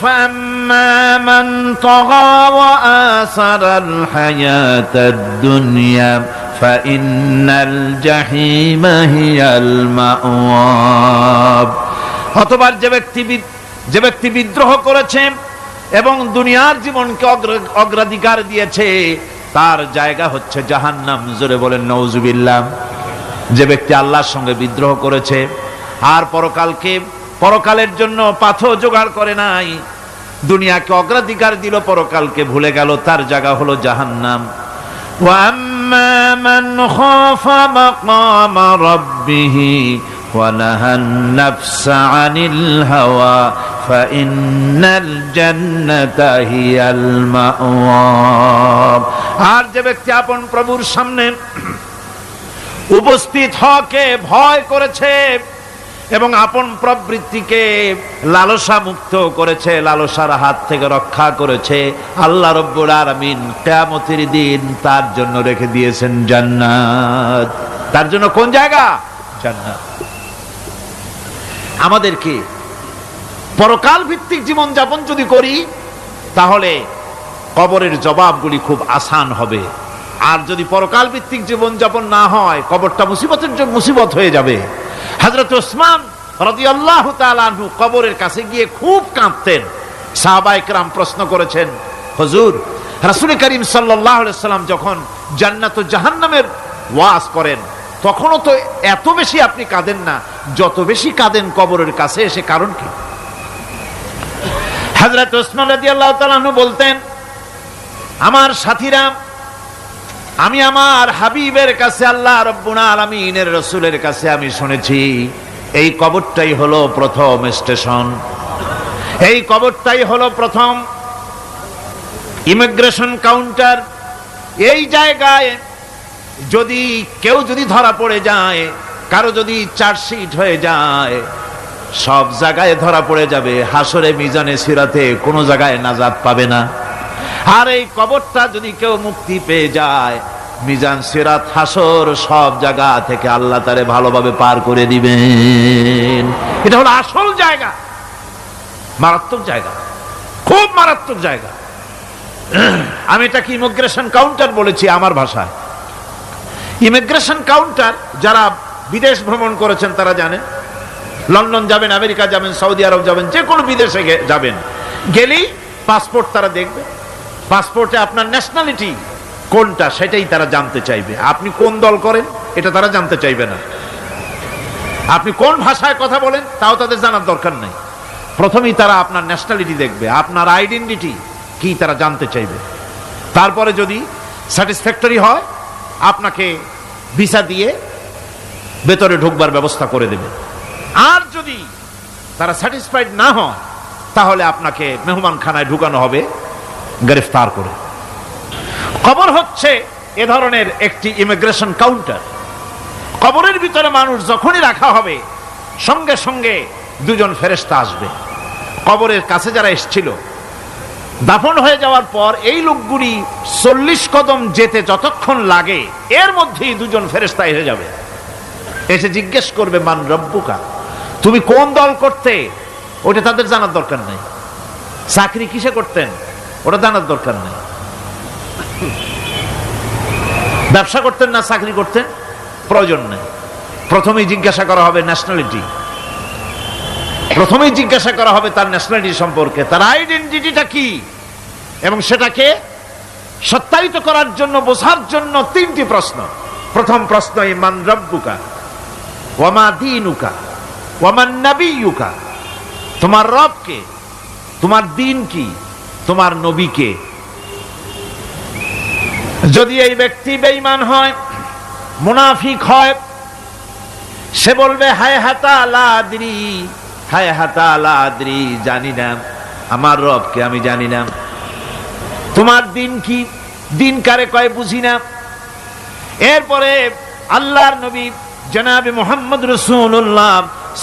فأما من طغى وآثر الحياة الدنيا فإن الجحيم هي المأوى অতবার যে ব্যক্তি বিদ- যে ব্যক্তি বিদ্রোহ করেছে এবং দুনিয়ার জীবনকে অগ্র- অগ্রাধিকার দিয়েছে তার জায়গা হচ্ছে জাহান্নাম জোরে বলেন নওজুবিল্লাহ যে ব্যক্তি আল্লাহর সঙ্গে বিদ্রোহ করেছে আর পরকালকে পরকালের জন্য পাথর জোগাড় করে নাই দুনিয়াকে অগ্রাধিকার দিল পরকালকে ভুলে গেল তার জায়গা হলো জাহান্নাম وأما من خاف مقام ربه ونهى النفس عن الهوى فإن الجنة هي المأوى আর যে ব্যক্তি আপন প্রভুর সামনে উপস্থিত হকে ভয় করেছে এবং আপন প্রবৃত্তিকে লালসা মুক্ত করেছে, লালসার হাত থেকে রক্ষা করেছে। আল্লাহ রব্বুল আলামিন কিয়ামতের দিন তার জন্য রেখে দিয়েছেন জান্নাত। তার জন্য কোন জায়গা? জান্নাত। আমাদেরকে পরকাল ভিত্তিক জীবন যাপন যদি করি, তাহলে কবরের জবাবগুলি খুব আসান হবে। আর যদি পরকাল ভিত্তিক জীবন যাপন না হয়, কবরটা মুসিবতের মুসিবত হয়ে যাবে। হজরত ওসমান রাদিয়াল্লাহু তাআলা আনহু কবরের কাছে গিয়ে খুব কাঁদতেন। সাহাবাইকরাম প্রশ্ন করেছেন, হুজুর, রাসূল করিম সাল্লাম যখন জান্নাত জাহান্নামের ওয়াজ করেন, তখনও তো এত বেশি আপনি কাঁদেন না, যত বেশি কাঁদেন কবরের কাছে, এসে কারণ কি? হযরত ওসমান রাদিয়াল্লাহু তাআলা আনহু বলতেন, আমার সাথীরা আমি আমার হাবিবের কাছে আল্লাহ রব্বুল আলামিনের রসুলের কাছে আমি শুনেছি, এই কবরটাই হলো প্রথম স্টেশন। এই কবরটাই হলো প্রথম ইমিগ্রেশন কাউন্টার। এই জায়গায় যদি কেউ যদি ধরা পড়ে যায়, কারও যদি চার্জশিট হয়ে যায়, সব জায়গায় ধরা পড়ে যাবে। হাসরে, মিজানে, সিরাতে কোনো জায়গায় নাজাত পাবে না। আর এই কবরটা যদি কেউ মুক্তি পেয়ে যায় মিজান সিরাত হাসর সব জায়গা থেকে আল্লাহ তারে ভালোভাবে পার করে দিবেন। এটা হলো আসল জায়গা। মারাত্মক জায়গা। খুব মারাত্মক জায়গা। আমি এটাকে ইমিগ্রেশন কাউন্টার বলেছি আমার ভাষায়। ইমিগ্রেশন কাউন্টার যারা বিদেশ ভ্রমণ করেছেন তারা জানেন। লন্ডন যাবেন, আমেরিকা যাবেন, সৌদি আরব যাবেন, যে কোনো বিদেশে যাবেন। গেলেই পাসপোর্ট তারা দেখবে। পাসপোর্টে আপনার ন্যাশনালিটি কোনটা সেটাই তারা জানতে চাইবে। আপনি কোন দল করেন, এটা তারা জানতে চাইবে না। আপনি কোন ভাষায় কথা বলেন, তাও তাদের জানার দরকার নেই। প্রথমেই তারা আপনার ন্যাশনালিটি দেখবে, আপনার আইডেন্টিটি কি তারা জানতে চাইবে। তারপরে যদি স্যাটিসফ্যাক্টরি হয়, আপনাকে ভিসা দিয়ে ভেতরে ঢুকবার ব্যবস্থা করে দেবে। আর যদি তারা স্যাটিসফাইড না হয় তাহলে আপনাকে মেহমানখানায় ঢুকানো হবে, গ্রেফতার করে। কবর হচ্ছে এ ধরনের একটি ইমিগ্রেশন কাউন্টার কবরের ভিতরে মানুষ যখনই রাখা হবে, সঙ্গে সঙ্গে দুজন ফেরেস্তা আসবে। কবরের কাছে যারা এসছিল, দাফন হয়ে যাওয়ার পর এই লোকগুলি চল্লিশ কদম যেতে যতক্ষণ লাগে, এর মধ্যেই দুজন ফেরেস্তা এসে যাবে। এসে জিজ্ঞেস করবে, মান রব্বুকা, তুমি কোন দল করতে? ওটা তাদের জানার দরকার নেই। চাকরি কিসে করতেন? ওটা জানার দরকার নেই। ব্যবসা করতেন না, চাকরি করতেন, প্রয়োজন নেই। প্রথমেই জিজ্ঞাসা করা হবে ন্যাশনালিটি প্রথমেই জিজ্ঞাসা করা হবে তার ন্যাশনালিটি সম্পর্কে। তার আইডেন্টিটিটা কি? এবং সেটাকে সত্যায়িত করার জন্য, বোঝার জন্য তিনটি প্রশ্ন। প্রথম প্রশ্ন, ইমান রব্বুকা? ওয়ামা দিনুকা? ওয়ামান নাবিয়ুকা? তোমার রব কে তোমার দিন কি? তোমার নবী কে যদি এই ব্যক্তি বেঈমান হয়, মুনাফিক হয়, সে বলবে, হায় হাতা আলাদ্রি হায় হাতা আলাদ্রি জানি না, আমার রবকে আমি জানি না। তোমার দিন কি? দিন কারে কয় বুঝি না। এরপরে আল্লাহর নবী জনাবে মোহাম্মদ রসুল্লাহ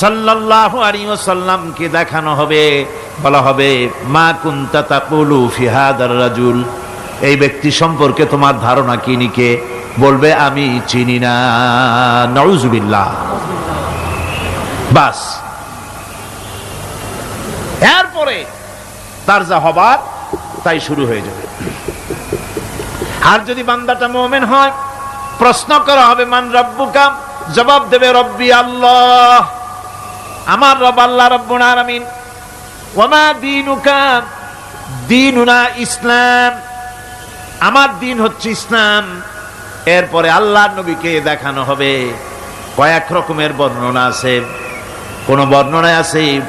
সাল্লাল্লাহু আলাইহি ওয়াসাল্লামকে দেখানো হবে, বলা হবে, মা কুনতা তাকুলু ফি হাদার রাজুল। এই ব্যক্তি সম্পর্কে তোমার ধারণা কি, নিকে? বলবে, আমি চিনি না। নাউজুবিল্লাহ। বাস। এরপরে তার যা হবার, তাই শুরু হয়ে যাবে। আর যদি বান্দাটা মোমেন হয়, প্রশ্ন করা হবে, মান রব্বুকা? জবাব দেবে, রব্বি আল্লাহ। আমার রব আল্লাহ রব্বুল আলামিন ওমা দিনুকা? দিনুনা ইসলাম। আমার দিন হচ্ছে ইসলাম। এরপরে আল্লাহ নবীকে দেখানো হবে। কয়েক রকমের বর্ণনা আছে। কোন বর্ণনায় আছে,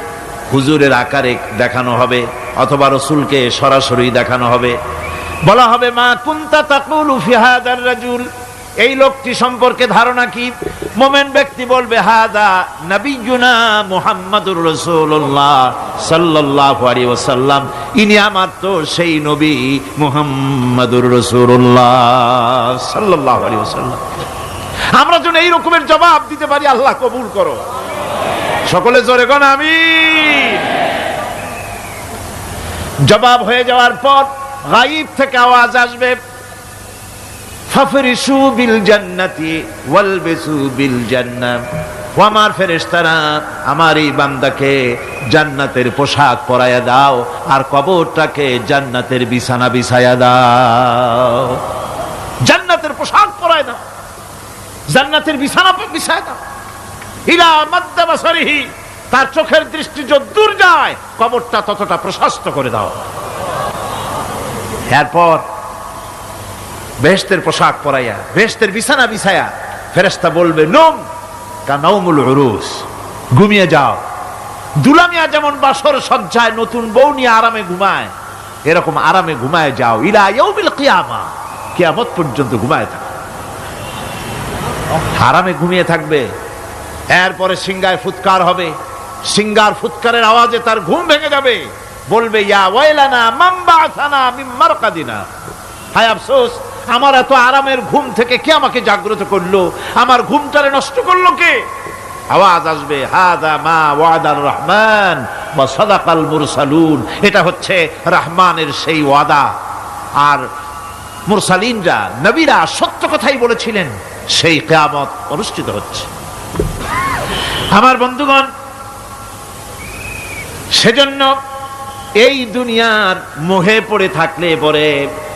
হুজুরের আকারে দেখানো হবে অথবা রসুলকে সরাসরি দেখানো হবে। বলা হবে, মা কুন্তা তাকুল উফিহাদার রাজুল? এই লোকটি সম্পর্কে ধারণা কি? মোমেন ব্যক্তি বলবে, হাদা নবিজুনা মুহাম্মাদুর রাসূলুল্লাহ সাল্লাল্লাহু আলাইহি ওয়াসাল্লাম। ইনি আমার তো সেই নবী মুহাম্মাদুর রাসূলুল্লাহ সাল্লাল্লাহু আলাইহি ওয়াসাল্লাম। আমরা যেন এই রকমের জবাব দিতে পারি, আল্লাহ কবুল করো। সকলে জোরে গণ আমি জবাব হয়ে যাওয়ার পর গাইব থেকে আওয়াজ আসবে। ফাফরিসু বিল জান্নাতি ওয়ালবিসু বিল জান্নাহ ও আমার ফেরেশতারা, আমার এই বান্দাকে জান্নাতের পোশাক পরায়া দাও আর কবরটাকে জান্নাতের বিছানা বিছায়া দাও। জান্নাতের পোশাক পরায় দাও, জান্নাতের বিছানা বিছায় দাও। ইলা মাদ্দা বাসারিহি, তার চোখের দৃষ্টি যদ্দূর যায়, কবরটা ততটা প্রশস্ত করে দাও। এরপর বেহেস্তের পোশাক পরাইয়া বেহেস্তের বিছানা বিছায়া ফেরেস্তা বলবে, নোম কানাউমুল উরুস, ঘুমিয়ে যাও। দুলামিয়া যেমন বাসর সজ্জায় নতুন বউ নিয়ে আরামে ঘুমায়, এরকম আরামে ঘুমায় যাও। ইলা ইয়াউমিল কিয়ামা, কিয়ামত পর্যন্ত ঘুমায় থাকো। আরামে ঘুমিয়ে থাকবে। এরপরে সিঙ্গায় ফুৎকার হবে। সিঙ্গার ফুৎকারের আওয়াজে তার ঘুম ভেঙে যাবে। বলবে, ইয়া ওয়াইলানা মাম্বা আসানা মিন মারকাদিনা। হায় আফসোস আমার এত আরামের ঘুম থেকে কে আমাকে জাগ্রত করল? আমার ঘুমটারে নষ্ট করল কে? আওয়াজ আসবে, হাদা মা ওয়াদার রহমান বা সাদাকাল মুরসালুন। এটা হচ্ছে রহমানের সেই ওয়াদা। আর মুরসালিনরা, নবীরা সত্য কথাই বলেছিলেন, সেই কেয়ামত অনুষ্ঠিত হচ্ছে। আমার বন্ধুগণ, সেজন্য এই দুনিয়ার মোহে পড়ে থাকলে পরে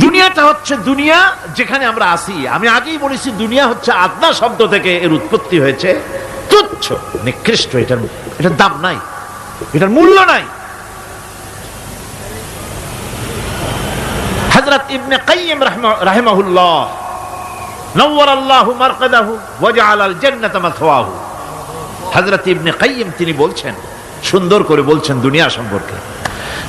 দুনিয়াটা হচ্ছে দুনিয়া যেখানে আমরা আসি আমি আগেই বলেছি, দুনিয়া হচ্ছে আদনা শব্দ থেকে এর উৎপত্তি হয়েছে। তুচ্ছ, নিকৃষ্ট, এটার এটার দাম নাই। এটার মূল্য নাই। হযরত ইবনে কাইয়িম রাহিমাহুল্লাহ নওয়ার আল্লাহু মারকাদাহু ওয়াজআল আল জান্নাতা মাথওয়াহু। হযরত ইবনে কাইয়িম তিনি বলছেন, সুন্দর করে বলছেন দুনিয়া সম্পর্কে।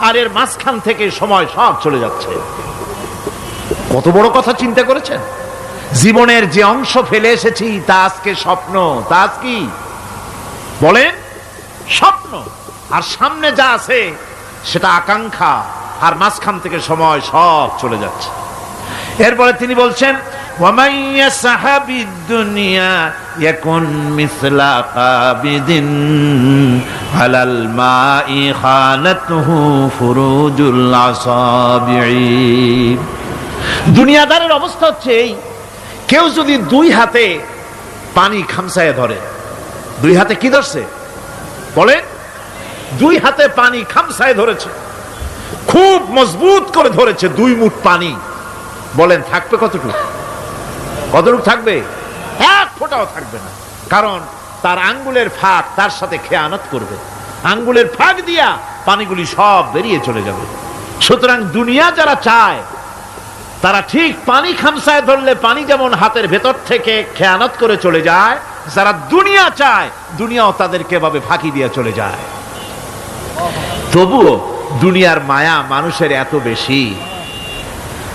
আর এর মাঝখান থেকে সময় সব চলে যাচ্ছে। কত বড় কথা চিন্তা করেছেন? জীবনের যে অংশ ফেলে এসেছি, তা আজকে স্বপ্ন, তা আজ কি? বলেন, স্বপ্ন। আর সামনে যা আছে, সেটা আকাঙ্ক্ষা, আর মাঝখান থেকে সময় সব চলে যাচ্ছে। এরপরে তিনি বলছেন ومن يسحب الدنيا يكن مثل قابض على الماء خانته فروج الأصابع দুনিয়াদারের অবস্থা হচ্ছে এই কেউ যদি দুই হাতে পানি খামসায় ধরে দুই হাতে কি ধরছে বলেন দুই হাতে পানি খামসায় ধরেছে খুব মজবুত করে ধরেছে দুই মুঠ পানি বলেন থাকবে কতটুকু কতটুকু থাকবে? এক ফোঁটাও থাকবে না। কারণ তার আঙ্গুলের ফাঁক তার সাথে খেয়ানত করবে। আঙ্গুলের ফাঁক দিয়া পানিগুলি সব বেরিয়ে চলে যাবে। সুতরাং দুনিয়া যারা চায়, তারা ঠিক পানি খামসায় ধরলে পানি যেমন হাতের ভেতর থেকে খেয়ানত করে চলে যায়, যারা দুনিয়া চায়, দুনিয়াও তাদেরকে এভাবে ফাঁকি দিয়ে চলে যায়। তবুও দুনিয়ার মায়া মানুষের এত বেশি।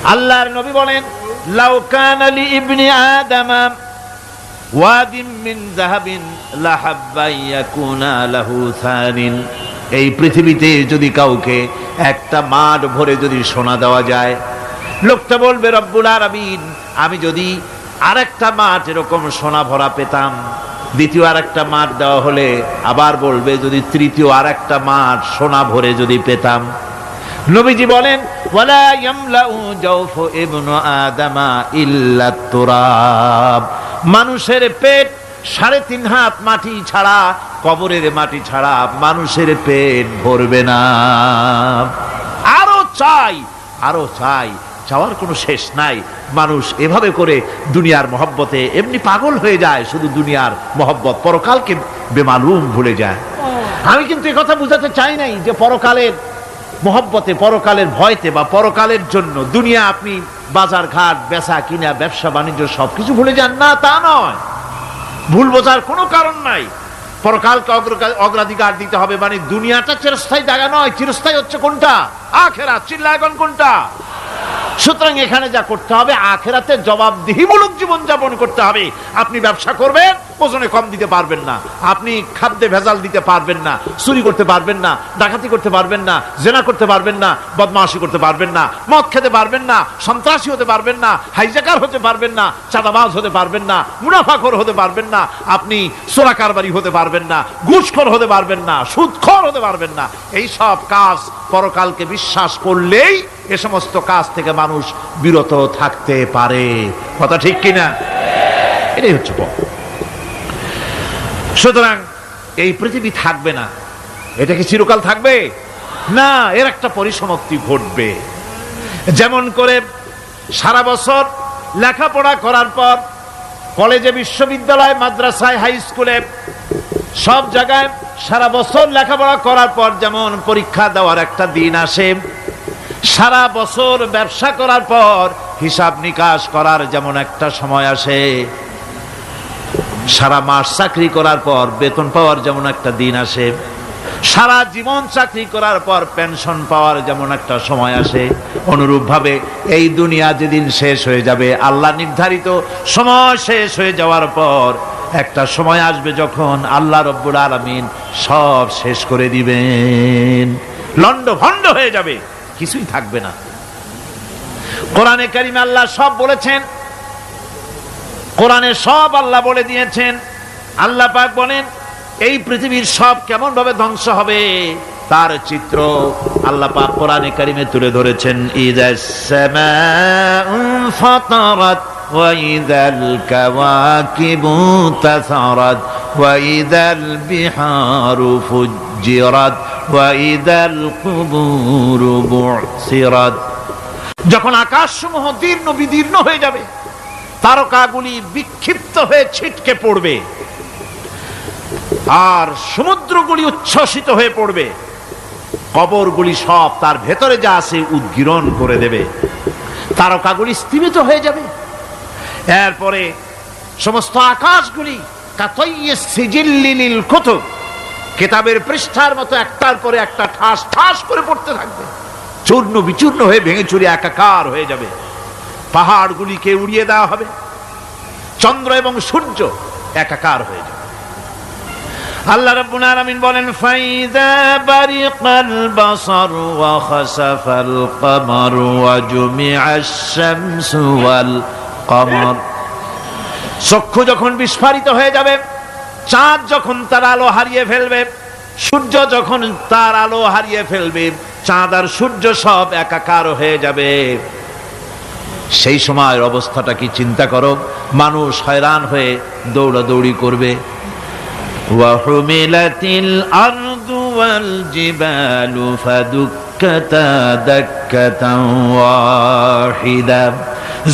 আল্লাহর নবী বলেন লাউ কানা লি ইবনি আদামা ওয়াদিম মিন যাহাবিন লাহাব্বা ইয়াকুনা লাহু সানিন। এই পৃথিবীতে যদি কাউকে একটা মাঠ ভরে যদি সোনা দেওয়া যায়, লোকটা বলবে, রব্বুল আলামিন, আমি যদি আরেকটা মাঠ এরকম সোনা ভরা পেতাম। দ্বিতীয় আরেকটা মাঠ দেওয়া হলে আবার বলবে, যদি তৃতীয় আরেকটা মাঠ সোনা ভরে যদি পেতাম। নবীজি বলেন ওয়ালা ইয়ামলাউ জাওফু ইবনু আদামা ইল্লা তুরাব। মানুষের পেট সাড়ে তিন হাত মাটি ছাড়া কবরের মাটি ছাড়া মানুষের পেট ভরবে না। আরও চাই আরও চাই চাওয়ার কোনো শেষ নাই। মানুষ এভাবে করে দুনিয়ার মহব্বতে এমনি পাগল হয়ে যায় শুধু দুনিয়ার মহব্বত। পরকালকে বেমালুম ভুলে যায়। আমি কিন্তু কথা বুঝাতে চাই নাই যে পরকালের মহব্বতে, পরকালের ভয়তে বা পরকালের জন্য দুনিয়া আপনি বাজার ঘাট, বেচা কিনা, ব্যবসা, বাণিজ্য সবকিছু ভুলে যান। না, তা নয়। ভুল বোঝার কোনো কারণ নাই। পরকালকে অগ্রাধিকার দিতে হবে মানে দুনিয়াটা চিরস্থায়ী জায়গা নয়। চিরস্থায়ী হচ্ছে কোনটা? আখেরা চিল্লায়গন কোনটা? সুতরাং এখানে যা করতে হবে, আখেরাতে জবাবদিহিমূলক জীবন যাপন করতে হবে। আপনি ব্যবসা করবেন ওজনে কম দিতে পারবেন না আপনি খাদ্যে ভেজাল দিতে পারবেন না চুরি করতে পারবেন না ডাকাতি করতে পারবেন না জেনা করতে পারবেন না বদমাশি করতে পারবেন না মদ খেতে পারবেন না সন্ত্রাসী হতে পারবেন না হাইজাকার হতে পারবেন না চাঁদাবাজ হতে পারবেন না মুনাফাখর হতে পারবেন না আপনি সোরা কারবারি হতে পারবেন না ঘুষখোর হতে পারবেন না সুদখোর হতে পারবেন না এই সব কাজ পরকালকে বিশ্বাস করলেই এ সমস্ত কাজ থেকে মানুষ বিরত থাকতে পারে কথা ঠিক কিনা এটাই হচ্ছে পথ সুতরাং এই পৃথিবী থাকবে না। এটা কি চিরকাল থাকবে? না, এর একটা পরিসমাপ্তি ঘটবে। যেমন করে সারা বছর লেখাপড়া করার পর কলেজে, বিশ্ববিদ্যালয়, মাদ্রাসায়, হাই স্কুলে সব জায়গায় সারা বছর লেখাপড়া করার পর যেমন পরীক্ষা দেওয়ার একটা দিন আসে, সারা বছর ব্যবসা করার পর হিসাব নিকাশ করার যেমন একটা সময় আসে। সারা মাস চাকরি করার পর বেতন পাওয়ার যেমন একটা দিন আসে, সারা জীবন চাকরি করার পর পেনশন পাওয়ার যেমন একটা সময় আসে অনুরূপ ভাবে এই দুনিয়া যেদিন শেষ হয়ে যাবে, আল্লাহ নির্ধারিত সময় শেষ হয়ে যাওয়ার পর একটা সময় আসবে যখন আল্লাহ রব্বুল আলমিন সব শেষ করে দিবেন। লন্ড ভন্ড হয়ে যাবে, কিছুই থাকবে না। কোরআনে কারিমে আল্লাহ সব বলেছেন কোরআনে সব আল্লাহ বলে দিয়েছেন আল্লাহ পাক বলেন এই পৃথিবীর সব কেমন ভাবে ধ্বংস হবে তার চিত্র আল্লাহ পাক কোরআনে কারিমে তুলে ধরেছেন ইদাস সামাউ ফাতারাত وإذا الكواكب انتثرت وإذا البحار فجرت وإذا القبور بعثرت যখন আকাশসমূহ দীর্ণ বিদীর্ণ হয়ে যাবে তারকাগুলি বিক্ষিপ্ত হয়ে ছিটকে পড়বে। আর সমুদ্রগুলি উচ্ছ্বসিত হয়ে পড়বে। কবরগুলি সব তার ভেতরে যা আছে উদ্গীরণ করে দেবে। তারকাগুলি স্থিমিত হয়ে যাবে। এরপরে সমস্ত আকাশগুলি কেতাবের পৃষ্ঠার মতো একটার পরে একটা ঠাস ঠাস করে পড়তে থাকবে। চূর্ণ বিচূর্ণ হয়ে ভেঙে চুরে একাকার হয়ে যাবে। পাহাড়গুলিকে উড়িয়ে দেওয়া হবে। চন্দ্র এবং সূর্য একাকার হয়ে যাবে। আল্লাহ রাব্বুল আলামিন বলেন বারিকাল বাসার ওয়া খাসাফাল কমার ওয়া শামসু ওয়াল কমর। চক্ষু যখন বিস্ফারিত হয়ে যাবে, চাঁদ যখন তার আলো হারিয়ে ফেলবে, সূর্য যখন তার আলো হারিয়ে ফেলবে, চাঁদ আর সূর্য সব একাকার হয়ে যাবে। সেই সময়ের অবস্থাটা কি চিন্তা করো? মানুষ হয়রান হয়ে দৌড়াদৌড়ি করবে।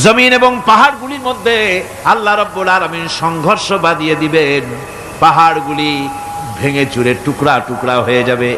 জমিন এবং পাহাড়গুলির মধ্যে আল্লাহ রব্বুল আলমিন সংঘর্ষ বাঁধিয়ে দিবেন। পাহাড়গুলি ভেঙে চুরে টুকরা টুকরা হয়ে যাবে।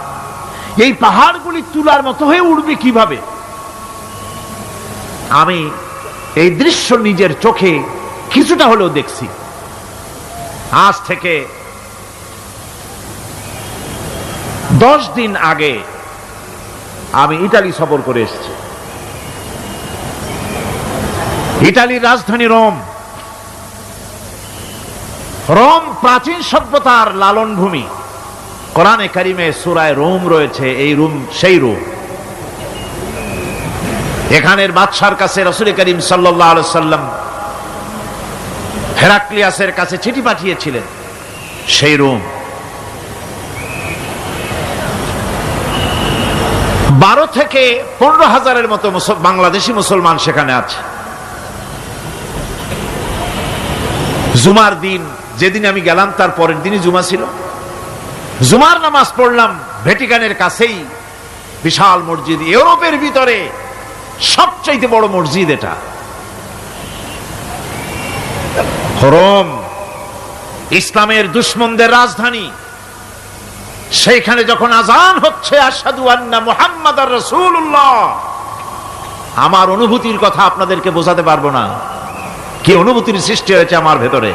এই পাহাড়গুলি তুলার মতো হয়ে উঠবে কীভাবে? আমি এই দৃশ্য নিজের চোখে কিছুটা হলেও দেখছি। আজ থেকে দশ দিন আগে আমি ইটালি সফর করে এসেছি। ইটালির রাজধানী রোম। রোম প্রাচীন সভ্যতার লালন ভূমি কোরআনে কারিমে সুরায় রোম রয়েছে, এই রুম সেই রোম। এখানের বাদশার কাছে রসুল করিম সাল্লাম হেরাক্লিয়াসের কাছে চিঠি পাঠিয়েছিলেন, সেই রোম। বারো থেকে পনেরো হাজারের মতো বাংলাদেশি মুসলমান সেখানে আছে। জুমার দিন, যেদিন আমি গেলাম, তার পরের দিনই জুমা ছিল। জুমার নামাজ পড়লাম ভ্যাটিকানের কাছেই, বিশাল মসজিদ। ইউরোপের ভিতরে সবচাইতে বড় মসজিদ এটা। রোম, ইসলামের দুশ্মনদের রাজধানী। সেইখানে যখন আজান হচ্ছে আসাদু আন্না মুহাম্মদ রসুল্লাহ আমার অনুভূতির কথা আপনাদেরকে বোঝাতে পারব না। কি অনুভূতির সৃষ্টি হয়েছে আমার ভেতরে?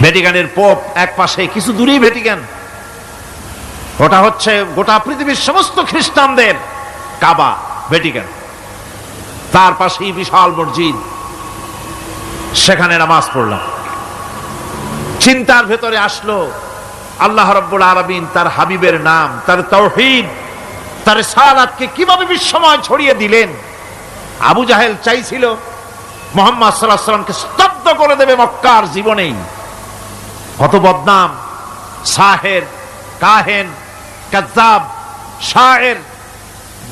ভ্যাটিকানের পোপ এক পাশে, কিছু দূরেই ভ্যাটিকান। ওটা হচ্ছে গোটা পৃথিবীর সমস্ত খ্রিস্টানদের কাবা, ভ্যাটিকান। তার পাশেই বিশাল মসজিদ। সেখানে নামাজ পড়লাম। চিন্তার ভেতরে আসলো, আল্লাহ রব্বুল আলমিন তার হাবিবের নাম, তার তৌহিদ তার সালাতকে কীভাবে বিশ্বময় ছড়িয়ে দিলেন? আবু জাহেল চাইছিল মোহাম্মদ সাল্লাহ সাল্লামকে করে দেবে মক্কার জীবনেই। কত বদনাম? সাহের, কাহেন কাজাব শায়ের।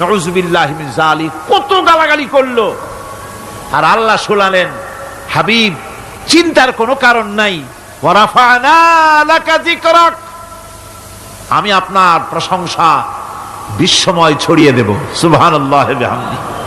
নজবিল্লাহ জালি কত গালাগালি করল। আর আল্লাহ শোনালেন, হাবিব, চিন্তার কোনো কারণ নাই। আমি আপনার প্রশংসা বিশ্বময় ছড়িয়ে দেব। সুবহানাল্লাহি বিহামদিহি।